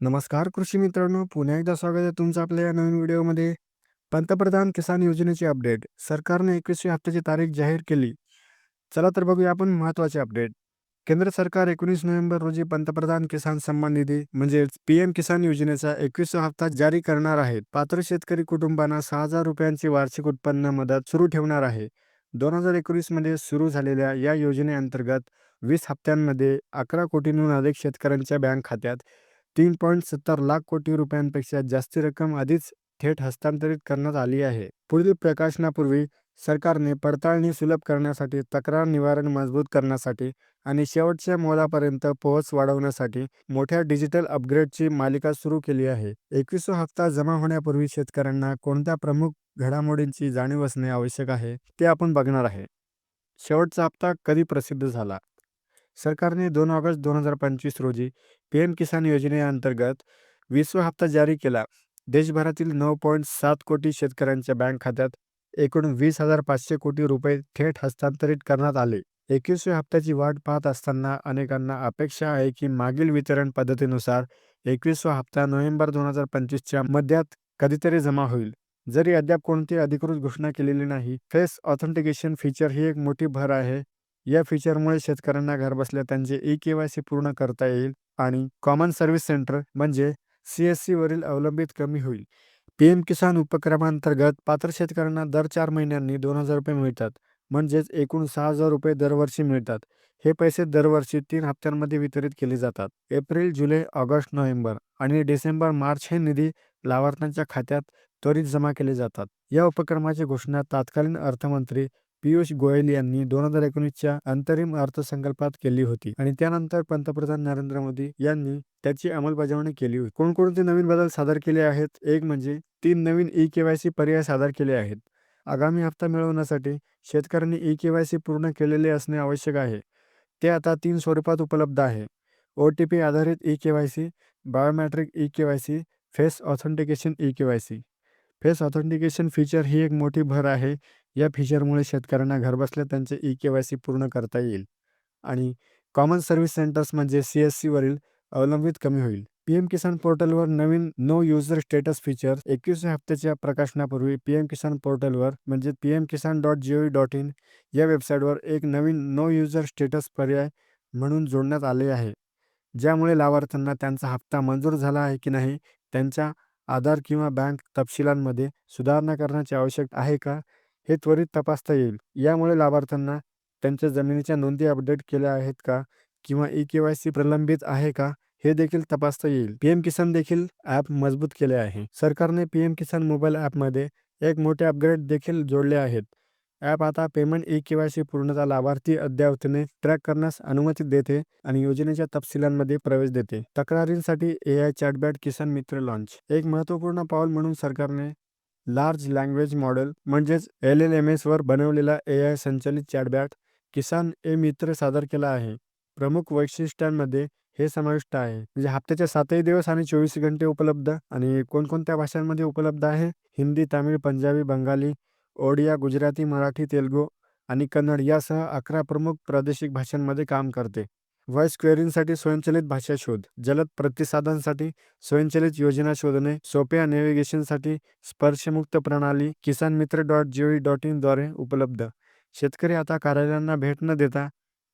नमस्कार कृषी मित्रांनो. पुन्हा एकदा स्वागत आहे तुमचं आपल्या या नवीन व्हिडिओमध्ये. पंतप्रधान किसान योजनेची अपडेट. सरकारने एकवीसशे हप्त्याची तारीख जाहीर केली. चला तर बघूया आपण महत्त्वाचे अपडेट. केंद्र सरकार एकोणीस नोव्हेंबर रोजी पंतप्रधान किसान सन्मान निधी म्हणजेच पी एम किसान योजनेचा एकवीसवा हप्ता जारी करणार आहे. पात्र शेतकरी कुटुंबांना सहा हजार रुपयांची वार्षिक उत्पन्न मदत सुरू ठेवणार आहे. दोन हजार एकोणीसमध्ये सुरू झालेल्या या योजनेअंतर्गत वीस हप्त्यांमध्ये अकरा कोटींहून अधिक शेतकऱ्यांच्या बँक खात्यात तीन पॉईंट सत्तर लाख कोटी रुपयांपेक्षा जास्त रक्कम आधीच थेट हस्तांतरित करण्यात आली आहे. पुढील प्रकाशनापूर्वी सरकारने पडताळणी सुलभ करण्यासाठी तक्रार निवारण मजबूत करण्यासाठी आणि शेवटच्या मोलापर्यंत पोहोच वाढवण्यासाठी मोठ्या डिजिटल अपग्रेडची मालिका सुरू केली आहे. एकवीसवा हप्ता जमा होण्यापूर्वी शेतकऱ्यांना कोणत्या प्रमुख घडामोडींची जाणीव असणे आवश्यक आहे ते आपण बघणार आहे. शेवटचा हप्ता कधी प्रसिद्ध झाला? सरकारने दोन ऑगस्ट दोन हजार पंचवीस रोजी पी एम किसान योजनेअंतर्गत वीसवा हप्ता जारी केला. देशभरातील नऊ पॉईंट सात कोटी शेतकऱ्यांच्या बँक खात्यात एकूण वीस हजार पाचशे कोटी रुपये थेट हस्तांतरित करण्यात आले. एकवीसव्या हप्त्याची वाट पाहत असताना अनेकांना अपेक्षा आहे की मागील वितरण पद्धतीनुसार एकवीसवा हप्ता नोव्हेंबर दोन हजार पंचवीसच्या मध्यात कधीतरी जमा होईल. जरी अद्याप कोणती अधिकृत घोषणा केलेली नाही फेस ऑथेंटिकेशन फीचर ही एक मोठी भर आहे. या फीचरमुळे शेतकऱ्यांना घरबसल्या त्यांचे ई के वाय सी पूर्ण करता येईल आणि कॉमन सर्व्हिस सेंटर म्हणजे सी एस सीवरील अवलंबित कमी होईल. पी एम किसान उपक्रमांतर्गत पात्र शेतकऱ्यांना दर चार महिन्यांनी दोन हजार रुपये मिळतात म्हणजेच एकूण सहा हजार रुपये दरवर्षी मिळतात. हे पैसे दरवर्षी तीन हप्त्यांमध्ये वितरित केले जातात. एप्रिल जुलै ऑगस्ट नोव्हेंबर आणि डिसेंबर मार्च हे निधी लाभार्थ्यांच्या खात्यात त्वरित जमा केले जातात. या उपक्रमाची घोषणा तत्कालीन अर्थमंत्री पियुष गोयल यांनी दोन हजार एकोणीसच्या अंतरिम अर्थसंकल्पात केली होती आणि त्यानंतर पंतप्रधान नरेंद्र मोदी यांनी त्याची अंमलबजावणी केली होती. कोणकोणते नवीन बदल सादर केले आहेत? एक म्हणजे तीन नवीन ई केवायसी पर्याय सादर केले आहेत. आगामी हप्ता मिळवण्यासाठी शेतकऱ्यांनी ई के वाय सी पूर्ण केलेले असणे आवश्यक आहे. ते आता तीन स्वरूपात उपलब्ध आहे. ओ टी पी आधारित E K Y C biometric E K Y C face authentication E K Y C. Face authentication feature ही एक मोठी भर आहे. या फीचरमुळे शेतकऱ्यांना घरबसल्या त्यांचे ई के वाय सी पूर्ण करता येईल आणि कॉमन सर्व्हिस सेंटर्स म्हणजे सी एस सीवरील अवलंबित कमी होईल. पी एम किसान पोर्टलवर नवीन नो युजर स्टेटस फीचर एकवीसव्या हप्त्याच्या प्रकाशनापूर्वी पी एम किसान पोर्टलवर म्हणजे P M Kisan dot G O dot in या वेबसाईटवर एक नवीन नो युजर स्टेटस पर्याय म्हणून जोडण्यात आले आहे. ज्यामुळे लाभार्थ्यांना त्यांचा हप्ता मंजूर झाला आहे की नाही त्यांच्या आधार किंवा बँक तपशिलांमध्ये सुधारणा करण्याची आवश्यक आहे का? हे त्वरित तपासता येईल. यामुळे लाभार्थ्यांना त्यांच्या जमिनीच्या नोंदी अपडेट केल्या आहेत का? किंवा ई के वाय सी प्रलंबित आहे का? हे देखील तपासता येईल. पीएम किसान देखील ॲप मजबूत केले आहे. सरकारने पीएम किसान मोबाईल ॲपमध्ये एक मोठे अपग्रेड देखील जोडले आहेत. ॲप आता payment E K Y C पूर्णतः लाभार्थी अद्ययावतीने ट्रॅक करण्यास अनुमती देते आणि योजनेच्या तपशिलांमध्ये प्रवेश देते. तक्रारींसाठी ए आय चॅटबॅट किसान मित्र लॉन्च. एक महत्त्वपूर्ण पाऊल म्हणून सरकारने लार्ज लँग्वेज मॉडेल म्हणजेच एल एल एम एसवर बनवलेला ए आय संचलित चॅटबॅट किसान ए मित्र सादर केला आहे. प्रमुख वैशिष्ट्यांमध्ये हे समाविष्ट आहे. म्हणजे हप्त्याचे सातही दिवस आणि चोवीस घंटे उपलब्ध आणि कोणकोणत्या भाषांमध्ये उपलब्ध आहे? हिंदी तामिळ पंजाबी बंगाली ओडिया गुजराती मराठी तेलुगू आणि कन्नड यासह अकरा प्रमुख प्रादेशिक भाषांमध्ये काम करते. व्हॉइस क्वेरींसाठी स्वयंचलित भाषा शोध जलद प्रतिसादांसाठी स्वयंचलित योजना शोधणे सोप्या नेव्हिगेशनसाठी स्पर्शमुक्त प्रणाली किसान मित्र डॉट जी डॉट इनद्वारे उपलब्ध. शेतकरी आता कार्यालयांना भेट न देता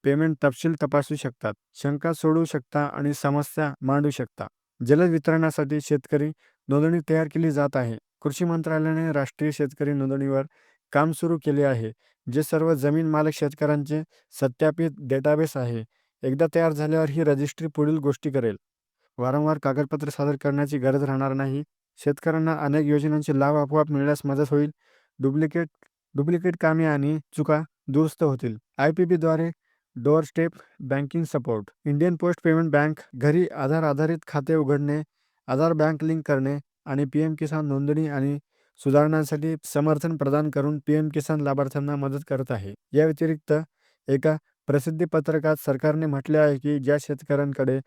पेमेंट तपशील तपासू शकतात शंका सोडवू शकता आणि समस्या मांडू शकता. जलद वितरणासाठी शेतकरी नोंदणी तयार केली जात आहे. कृषी मंत्रालयाने राष्ट्रीय शेतकरी नोंदणीवर काम सुरू केले आहे जे सर्व जमीन मालक शेतकऱ्यांचे सत्यापित डेटाबेस आहे. एकदा तयार झाल्यावर ही रजिस्ट्री पुढील गोष्टी करेल. वारंवार कागदपत्रे सादर करण्याची गरज राहणार नाही. शेतकऱ्यांना अनेक योजनांचे लाभ आपोआप मिळण्यास मदत होईल. डुप्लिकेट डुप्लिकेट कामे आणि चुका दुरुस्त होतील. I P बीद्वारे door step banking support. Indian post payment bank घरी आधार आधारित खाते उघडणे आधार बँक लिंक करणे आणि पी एम किसान नोंदणी आणि सुधारणांसाठी समर्थन प्रदान करून पी एम किसान लाभार्थ्यांना मदत करत आहे. या व्यतिरिक्त एका प्रसिद्धी पत्रकात सरकारने म्हटले आहे की ज्या शेतकऱ्यांकडे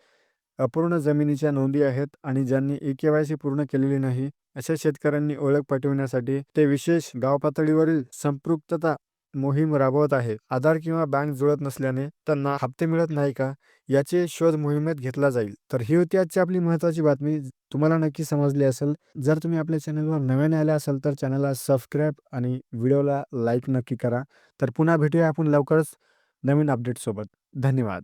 अपूर्ण जमिनीच्या नोंदी आहेत आणि ज्यांनी ई के वाय सी पूर्ण केलेली नाही अशा शेतकऱ्यांनी ओळख पटविण्यासाठी ते विशेष गाव पातळीवरील संपृक्तता मोहीम राबवत आहे. आधार किंवा बँक जुळत नसल्याने त्यांना हप्ते मिळत नाही का? याचे शोध मोहिमेत घेतला जाईल. तर ही होती आजची आपली महत्त्वाची बातमी. तुम्हाला नक्की समजली असेल. जर तुम्ही आपल्या चॅनलवर नव्याने आले असाल तर चॅनलला सबस्क्राईब आणि व्हिडिओला लाईक नक्की करा. तर पुन्हा भेटूया आपण लवकरच नवीन अपडेटसोबत धन्यवाद.